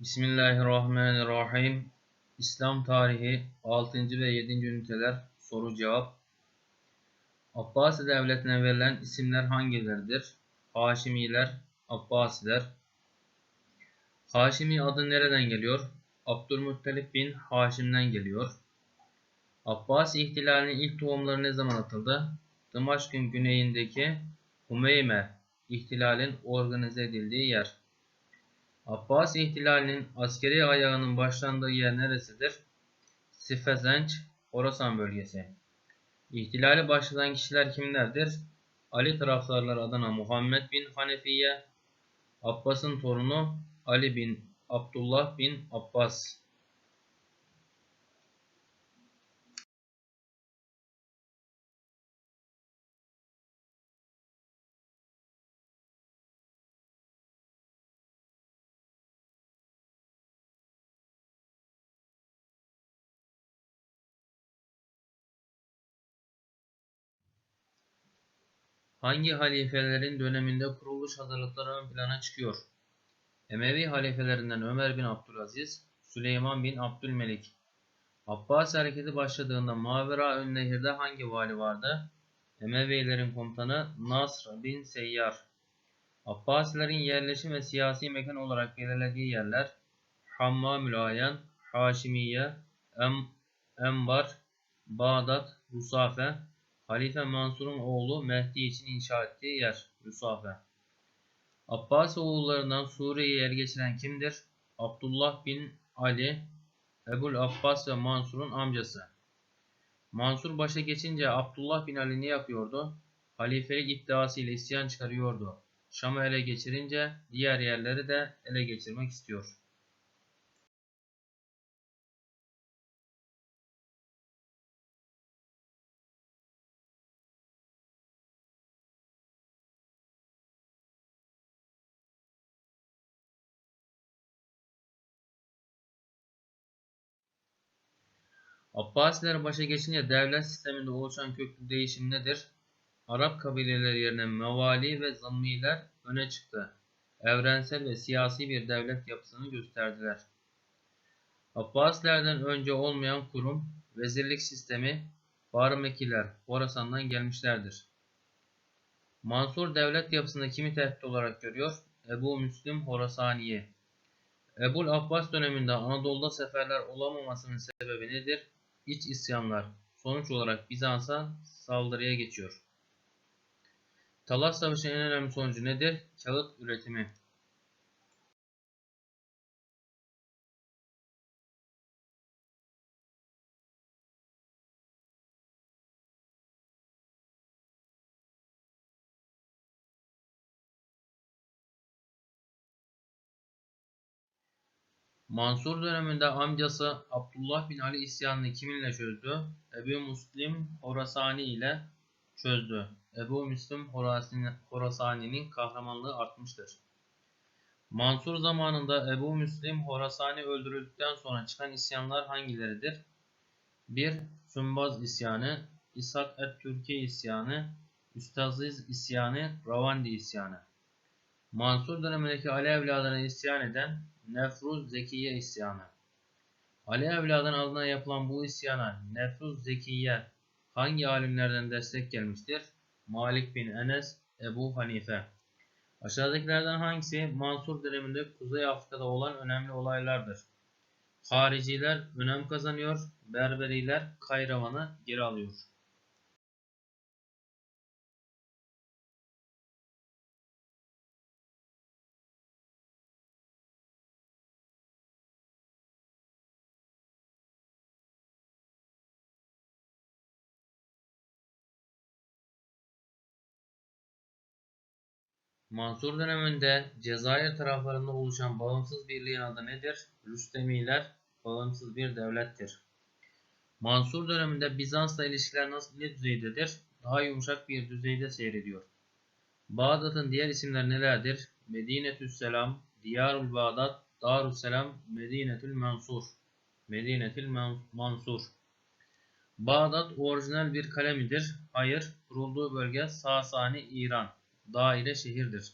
Bismillahirrahmanirrahim. İslam tarihi 6. ve 7. üniteler soru cevap. Abbasi devletine verilen isimler hangileridir? Haşimiler, Abbasiler. Haşimi adı nereden geliyor? Abdülmuttalip bin Haşim'den geliyor. Abbasi ihtilalinin ilk tohumları ne zaman atıldı? Dımaşk'ın güneyindeki Humeyme ihtilalin organize edildiği yer. Abbas ihtilalinin askeri ayağının başlandığı yer neresidir? Sifezenç, Horasan bölgesi. İhtilali başlatan kişiler kimlerdir? Ali taraftarları adına Muhammed bin Hanefiye, Abbas'ın torunu Ali bin Abdullah bin Abbas. Hangi halifelerin döneminde kuruluş hazırlıkları ön plana çıkıyor? Emevi halifelerinden Ömer bin Abdülaziz, Süleyman bin Abdülmelik. Abbas hareketi başladığında Mavera Nehir'de hangi vali vardı? Emevilerin komutanı Nasr bin Seyyar. Abbasilerin yerleşim ve siyasi mekan olarak belirlediği yerler Hamma Mülayen, Haşimiye, em, Embar, Bağdat, Rusafe, Halife Mansur'un oğlu Mehdi için inşa ettiği yer Rusafe. Abbas oğullarından Suriye'ye yer geçiren kimdir? Abdullah bin Ali, Ebul Abbas ve Mansur'un amcası. Mansur başa geçince Abdullah bin Ali ne yapıyordu? Halifelik iddiasıyla isyan çıkarıyordu. Şam'ı ele geçirince diğer yerleri de ele geçirmek istiyor. Abbasiler başa geçince devlet sisteminde oluşan köklü değişim nedir? Arap kabileleri yerine mevali ve zammiler öne çıktı. Evrensel ve siyasi bir devlet yapısını gösterdiler. Abbasilerden önce olmayan kurum, vezirlik sistemi, Barmekiler Horasan'dan gelmişlerdir. Mansur devlet yapısında kimi tehdit olarak görüyor? Ebu Müslim Horasaniye. Ebul Abbas döneminde Anadolu'da seferler olamamasının sebebi nedir? İç isyanlar sonuç olarak Bizans'a saldırıya geçiyor. Talas Savaşı'nın en önemli sonucu nedir? Kağıt üretimi. Mansur döneminde amcası Abdullah bin Ali isyanını kiminle çözdü? Ebu Müslim Horasani ile çözdü. Ebu Müslim Horasani'nin kahramanlığı artmıştır. Mansur zamanında Ebu Müslim Horasani öldürüldükten sonra çıkan isyanlar hangileridir? 1. Sümbaz isyanı, İshak et-Türkiye isyanı, Üstaziz isyanı, Ravandi isyanı. Mansur dönemindeki Ali evladına isyan eden Nefruz Zekiye isyanı. Ali evladın adına yapılan bu isyana Nefruz Zekiye hangi alimlerden destek gelmiştir? Malik bin Enes, Ebu Hanife. Aşağıdakilerden hangisi Mansur döneminde Kuzey Afrika'da olan önemli olaylardır? Hariciler önem kazanıyor, Berberiler Kayravan'ı geri alıyor. Mansur döneminde Cezayir taraflarında oluşan bağımsız birliğin adı nedir? Rüstemiler bağımsız bir devlettir. Mansur döneminde Bizans'la ilişkiler nasıl ne düzeydedir? Daha yumuşak bir düzeyde seyrediyor. Bağdat'ın diğer isimleri nelerdir? Medinetüsselam, Diyarul Bağdat, Darüsselam, Medinetül Mansur. Medinetül Mansur. Bağdat orijinal bir kale midir? Hayır. Kurulduğu bölge Sasani, İran daire şehirdir.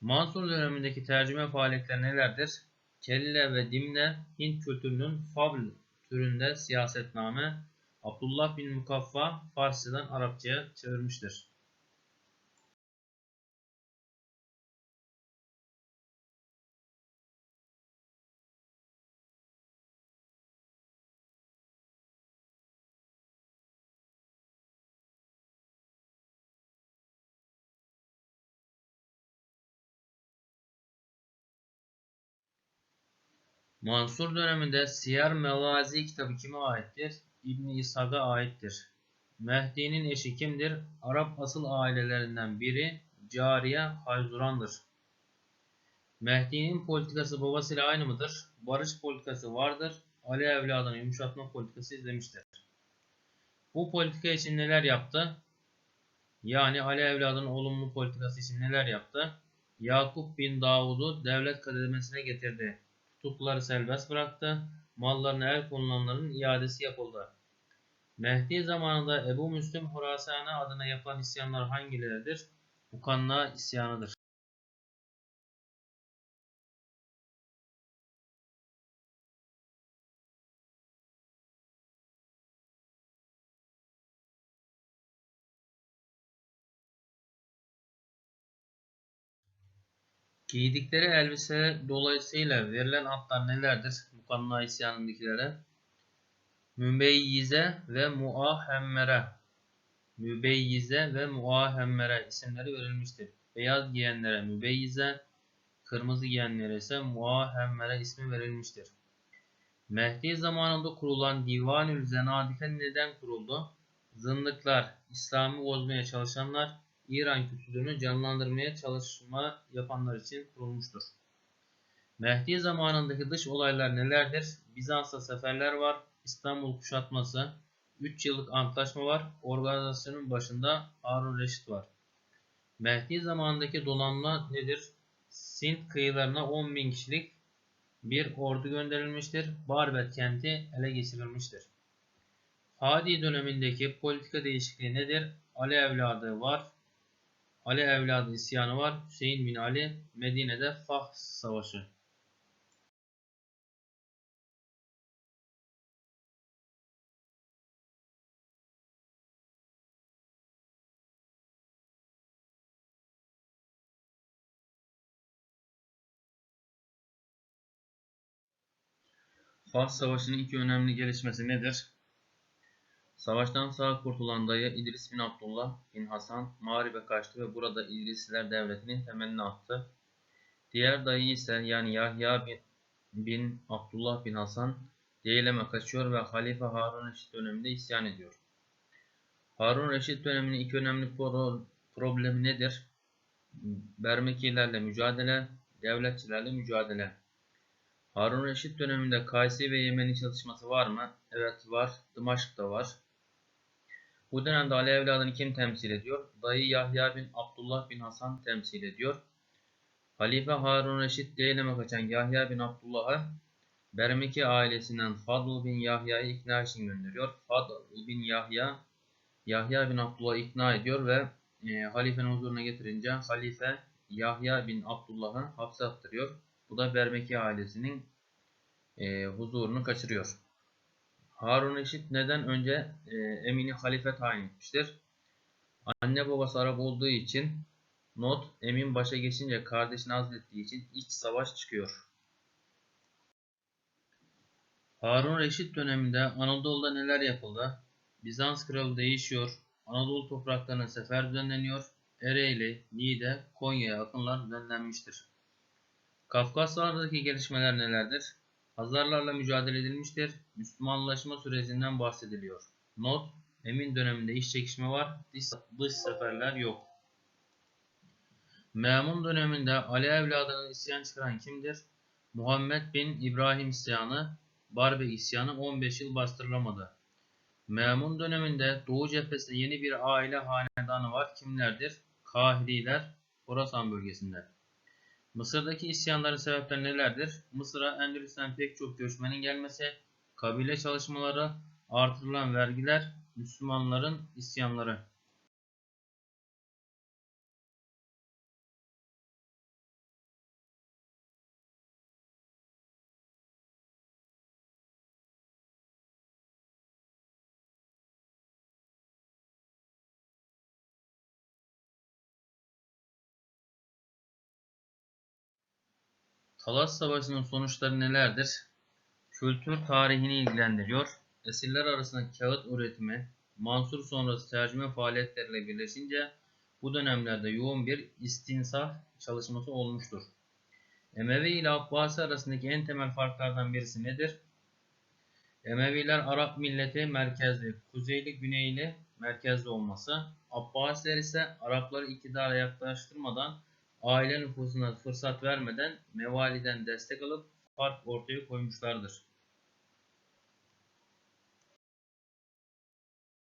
Mansur dönemindeki tercüme faaliyetleri nelerdir? Kelle ve Dimne Hint kültürünün fabl türünde siyasetname Abdullah bin Mukaffa Farsçadan Arapçaya çevirmiştir. Mansur döneminde Siyer Mevazi kitabı kime aittir? İbn İshak'a aittir. Mehdi'nin eşi kimdir? Arap asıl ailelerinden biri Cariye Hayzuran'dır. Mehdi'nin politikası babasıyla aynı mıdır? Barış politikası vardır. Ali evladını yumuşatma politikası izlemiştir. Bu politika için neler yaptı? Yani Ali evladının olumlu politikası için neler yaptı? Yakup bin Davud'u devlet kademesine getirdi. Tutukluları serbest bıraktı. Mallarına el konulanların iadesi yapıldı. Mehdi zamanında Ebu Müslim Hurasani adına yapılan isyanlar hangileridir? Mukanna isyanıdır. Giydikleri elbise dolayısıyla verilen adlar nelerdir? Mukanna isyanındakilere. Mübeyyize ve Muahemmere. Mübeyyize ve Muahemmere isimleri verilmiştir. Beyaz giyenlere Mübeyyize, kırmızı giyenlere ise Muahemmere ismi verilmiştir. Mehdi zamanında kurulan Divanül Zenadike neden kuruldu? Zındıklar, İslam'ı bozmaya çalışanlar, İran kültürünü canlandırmaya çalışma yapanlar için kurulmuştur. Mehdi zamanındaki dış olaylar nelerdir? Bizans'ta seferler var, İstanbul kuşatması, 3 yıllık antlaşma var, organizasyonun başında Harun Reşit var. Mehdi zamanındaki donanma nedir? Sint kıyılarına 10 bin kişilik bir ordu gönderilmiştir. Barbet kenti ele geçirilmiştir. Hadi dönemindeki politika değişikliği nedir? Ali evladı var, Ali evladı isyanı var. Hüseyin bin Ali Medine'de Fah Savaşı. Fah Savaşı'nın iki önemli gelişmesi nedir? Savaştan sağ kurtulan dayı İdris bin Abdullah bin Hasan Mağrib'e kaçtı ve burada İdrisiler devletinin temelini attı. Diğer dayı ise yani Yahya bin, bin Abdullah bin Hasan Deylem'e kaçıyor ve Halife Harun Reşit döneminde isyan ediyor. Harun Reşit döneminin iki önemli pro problemi nedir? Bermekilerle mücadele, devletçilerle mücadele. Harun Reşit döneminde Kaysi ve Yemeni çatışması var mı? Evet var. Dımaşk'ta var. Bu dönemde Ali evladını kim temsil ediyor? Dayı Yahya bin Abdullah bin Hasan temsil ediyor. Halife Harun Reşit Deylem'e kaçan Yahya bin Abdullah'ı Bermeki ailesinden Fadl bin Yahya'yı ikna için gönderiyor. Fadl bin Yahya Yahya bin Abdullah'ı ikna ediyor ve e, halifenin huzuruna getirince halife Yahya bin Abdullah'ı hapse attırıyor. Bu da Bermeki ailesinin e, huzurunu kaçırıyor. Harun Reşit neden önce e, Emin'i halife tayin etmiştir? Anne babası Arap olduğu için not Emin başa geçince kardeşini azlettiği için iç savaş çıkıyor. Harun Reşit döneminde Anadolu'da neler yapıldı? Bizans kralı değişiyor. Anadolu topraklarına sefer düzenleniyor. Ereğli, Niğde, Konya'ya akınlar düzenlenmiştir. Kafkaslardaki gelişmeler nelerdir? Hazarlarla mücadele edilmiştir. Müslümanlaşma sürecinden bahsediliyor. Not, Emin döneminde iş çekişme var, dış, seferler yok. Memun döneminde Ali evladının isyan çıkaran kimdir? Muhammed bin İbrahim isyanı, Barbe isyanı 15 yıl bastırılamadı. Memun döneminde Doğu cephesinde yeni bir aile hanedanı var. Kimlerdir? Kahiriler, Horasan bölgesinde. Mısır'daki isyanların sebepleri nelerdir? Mısır'a Endülüs'ten pek çok göçmenin gelmesi, kabile çalışmaları, artırılan vergiler, Müslümanların isyanları. Talas Savaşı'nın sonuçları nelerdir? Kültür tarihini ilgilendiriyor. Esirler arasında kağıt üretimi, Mansur sonrası tercüme faaliyetleriyle birleşince bu dönemlerde yoğun bir istinsah çalışması olmuştur. Emevi ile Abbasi arasındaki en temel farklardan birisi nedir? Emeviler Arap milleti merkezli, kuzeyli güneyli merkezli olması. Abbasiler ise Arapları iktidara yaklaştırmadan, aile nüfusuna fırsat vermeden mevaliden destek alıp fark ortaya koymuşlardır.